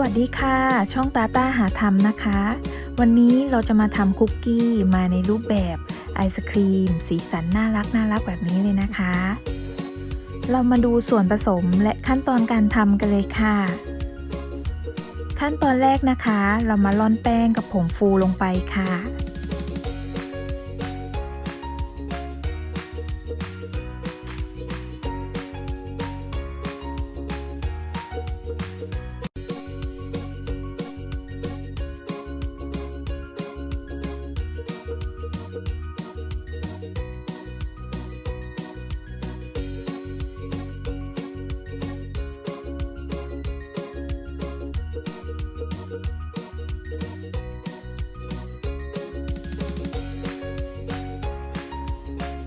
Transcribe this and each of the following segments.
วัสดีค่ะ ช่องตาตาหาทำนะคะ วันนี้เราจะมาทำคุกกี้มาในรูปแบบไอศครีม สีสันน่ารักน่ารักแบบนี้เลยนะคะ เรามาดูส่วนผสมและขั้นตอนการทำกันเลยค่ะ ขั้นตอนแรกนะคะ เรามาล่อนแป้งกับผงฟูลงไปค่ะ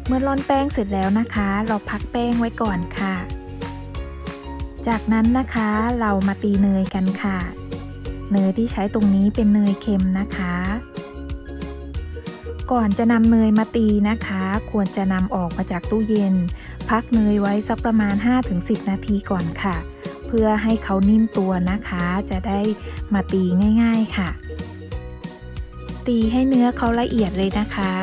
เมื่อร่อนแป้งเสร็จแล้วนะคะ เราพักแป้งไว้ก่อนค่ะ จากนั้นนะคะเรามาตีเนยกันค่ะ เนยที่ใช้ตรงนี้เป็นเนยเค็มนะคะ ก่อนจะนำเนยมาตีนะคะ ควรจะนำออกมาจากตู้เย็น พักเนยไว้สักประมาณ 5-10 นาทีก่อนค่ะ เพื่อให้เขานิ่มตัวนะคะ จะได้มาตีง่าย ๆค่ะ ตีให้เนื้อเขาละเอียดเลยนะคะ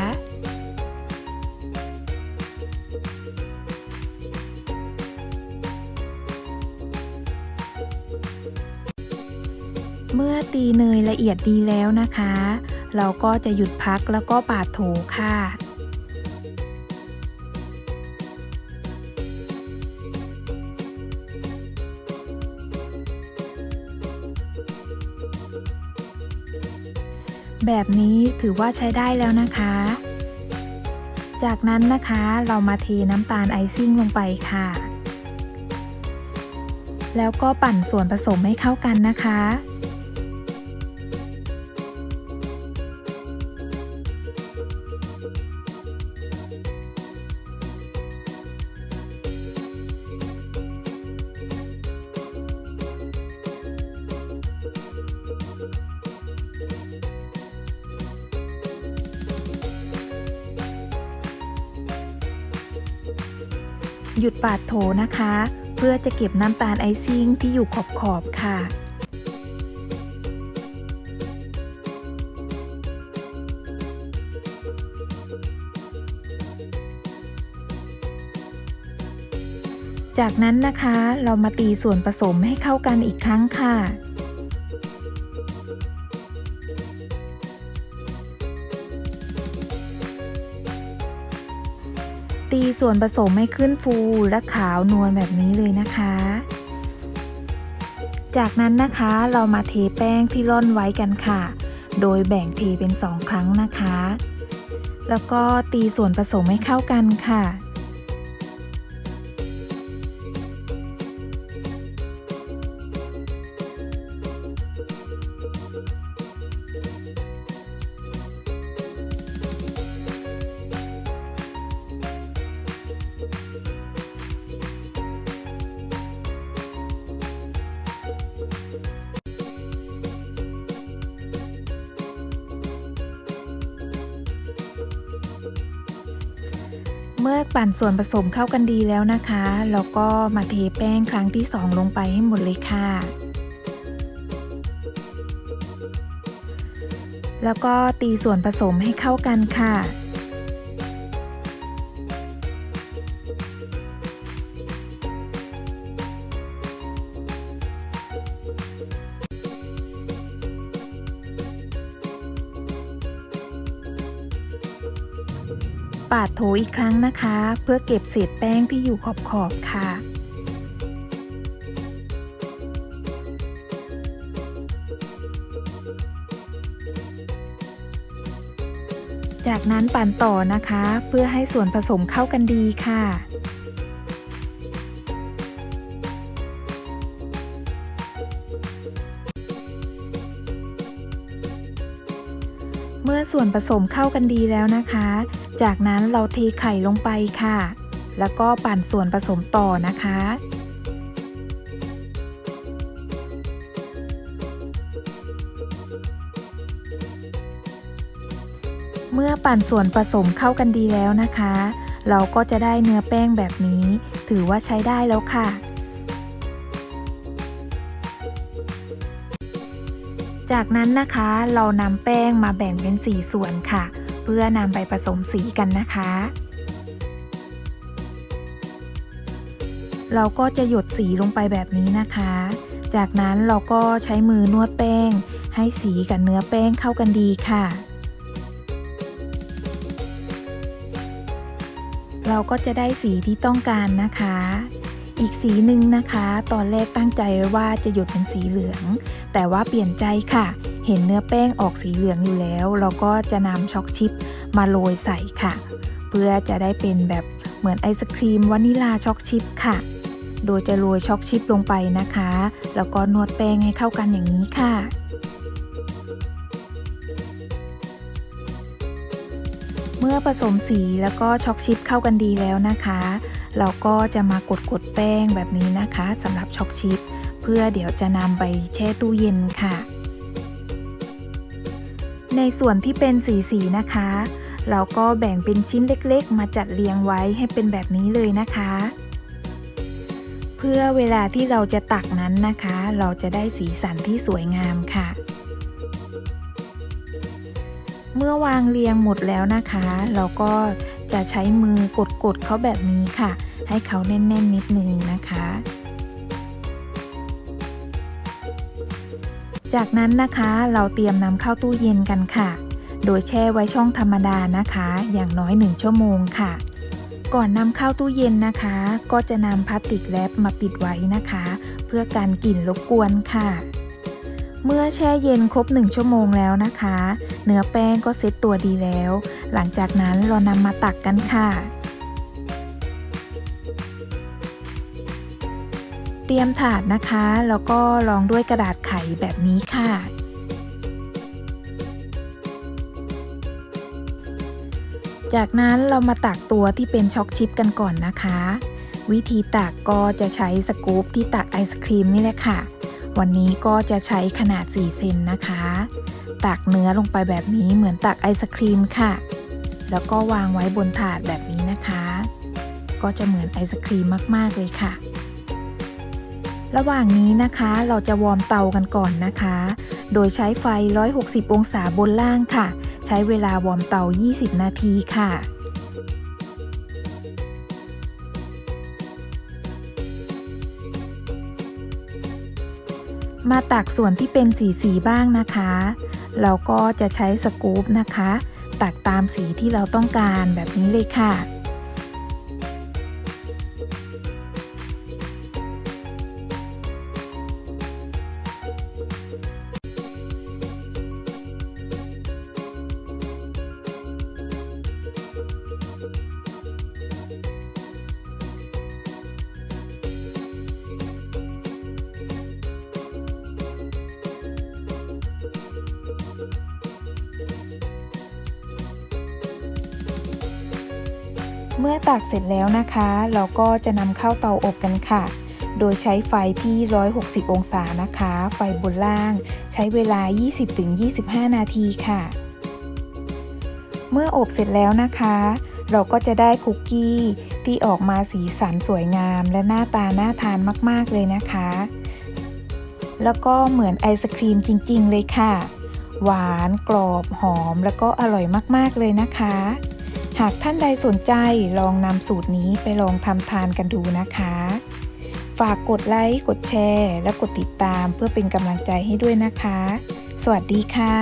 เมื่อตีเนยละเอียดดีแล้วนะคะ เราก็จะหยุดพักแล้วก็ปาดโถค่ะ แบบนี้ถือว่าใช้ได้แล้วนะคะ จากนั้นนะคะเรามาเทน้ำตาลไอซิ่งลงไปค่ะ แล้วก็ปั่นส่วนผสมให้เข้ากันนะคะ หยุดปาดโถนะคะ เพื่อจะเก็บน้ำตาลไอซิ่งที่อยู่ขอบขอบค่ะ จากนั้นนะคะเรามาตีส่วนผสมให้เข้ากันอีกครั้งค่ะ ตีส่วนผสมให้ขึ้นฟูและขาวนวลแบบนี้เลยนะคะ จากนั้นนะคะเรามาเทแป้งที่ร่อนไว้กันค่ะ โดยแบ่งเทเป็น 2 ครั้งนะคะ แล้วก็ตีส่วนผสมให้เข้ากันค่ะ เมื่อปั่นส่วนผสมเข้ากันดีแล้วนะคะเราก็มาเทแป้งครั้งที่ 2 ลงไปให้หมดเลยค่ะ แล้วก็ตีส่วนผสมให้เข้ากันค่ะ ปาดโถอีกครั้งนะคะ เพื่อเก็บเศษแป้งที่อยู่ขอบๆค่ะ จากนั้นปั่นต่อนะคะ เพื่อให้ส่วนผสมเข้ากันดีค่ะเมื่อส่วนผสมเข้ากันดีแล้วนะคะ จากนั้นเราเทไข่ลงไปค่ะ แล้วก็ปั่นส่วนผสมต่อนะคะ เมื่อปั่นส่วนผสมเข้ากันดีแล้วนะคะ เราก็จะได้เนื้อแป้งแบบนี้ ถือว่าใช้ได้แล้วค่ะจากนั้นนะคะเรานำแป้งมาแบ่งเป็น 4 ส่วนค่ะ เพื่อนำไปผสมสีกันนะคะ เราก็จะหยดสีลงไปแบบนี้นะคะ จากนั้นเราก็ใช้มือนวดแป้ง ให้สีกับเนื้อแป้งเข้ากันดีค่ะ เราก็จะได้สีที่ต้องการนะคะ อีกสีหนึ่งนะคะ ตอนแรกตั้งใจว่าจะหยดเป็นสีเหลือง แต่ว่าเปลี่ยนใจค่ะ เห็นเนื้อแป้งออกสีเหลืองอยู่แล้ว เราก็จะนำช็อกชิปมาโรยใส่ค่ะ เพื่อจะได้เป็นแบบเหมือนไอศครีมวานิลาช็อกชิปค่ะ โดยจะโรยช็อกชิปลงไปนะคะ แล้วก็นวดแป้งให้เข้ากันอย่างนี้ค่ะเมื่อผสมสีแล้วก็ช็อกชิปเข้ากันดีแล้วนะคะ เราก็จะมากดกดแป้งแบบนี้นะคะสำหรับช็อกชิปเพื่อเดี๋ยวจะนำไปแช่ตู้เย็นค่ะ ในส่วนที่เป็นสีสีนะคะ เราก็แบ่งเป็นชิ้นเล็กๆ มาจัดเรียงไว้ให้เป็นแบบนี้เลยนะคะ เพื่อเวลาที่เราจะตักนั้นนะคะ เราจะได้สีสันที่สวยงามค่ะ เมื่อวางเรียงหมดแล้วนะคะ เราก็จะใช้มือกดๆเขาแบบนี้ค่ะ ให้เขาแน่นๆนิดนึงนะคะ จากนั้นนะคะเราเตรียมนำเข้าตู้เย็นกันค่ะ โดยแช่ไว้ช่องธรรมดานะคะ อย่างน้อย 1 ชั่วโมงค่ะ ก่อนนำเข้าตู้เย็นนะคะ ก็จะนำพลาสติกแรปมาปิดไว้นะคะ เพื่อการกลิ่นรบกวนค่ะ เมื่อแช่เย็นครบ 1 ชั่วโมงแล้วนะคะ เนื้อแป้งก็เซ็ตตัวดีแล้ว หลังจากนั้นเรานำมาตักกันค่ะ เตรียมถาดนะคะ แล้วก็รองด้วยกระดาษไขแบบนี้ค่ะ จากนั้นเรามาตักตัวที่เป็นช็อกชิปกันก่อนนะคะ วิธีตักก็จะใช้สกู๊ปที่ตักไอศครีมนี่แหละค่ะ วันนี้ก็จะใช้ขนาด 4 เซนนะคะ ตักเนื้อลงไปแบบนี้เหมือนตักไอศครีมค่ะ แล้วก็วางไว้บนถาดแบบนี้นะคะ ก็จะเหมือนไอศครีมมาก ๆ เลยค่ะ ระหว่างนี้นะคะเราจะวอร์มเตากันก่อนนะคะ โดยใช้ไฟ 160 องศาบนล่างค่ะ ใช้เวลาวอร์มเตา 20 นาทีค่ะมาตักส่วนที่เป็นสีสีบ้างนะคะ เราก็จะใช้สกู๊ปนะคะ ตักตามสีที่เราต้องการแบบนี้เลยค่ะ มื่อตักเสร็จแล้วนะคะ เราก็จะนำเข้าเตาอบกันค่ะ โดยใช้ไฟที่ 160 องศานะคะ ไฟบนล่าง ใช้เวลา 20-25 นาทีค่ะ เมื่ออบเสร็จแล้วนะคะ เราก็จะได้คุกกี้ที่ออกมาสีสันสวยงาม และหน้าตาน่าทานมาก ๆ เลยนะคะ แล้วก็เหมือนไอศครีมจริง ๆ เลยค่ะ หวาน กรอบ หอม แล้วก็อร่อยมาก ๆ เลยนะคะ หากท่านใดสนใจลองนำสูตรนี้ไปลองทำทานกันดูนะคะ ฝากกดไลค์ กดแชร์ และกดติดตามเพื่อเป็นกำลังใจให้ด้วยนะคะ สวัสดีค่ะ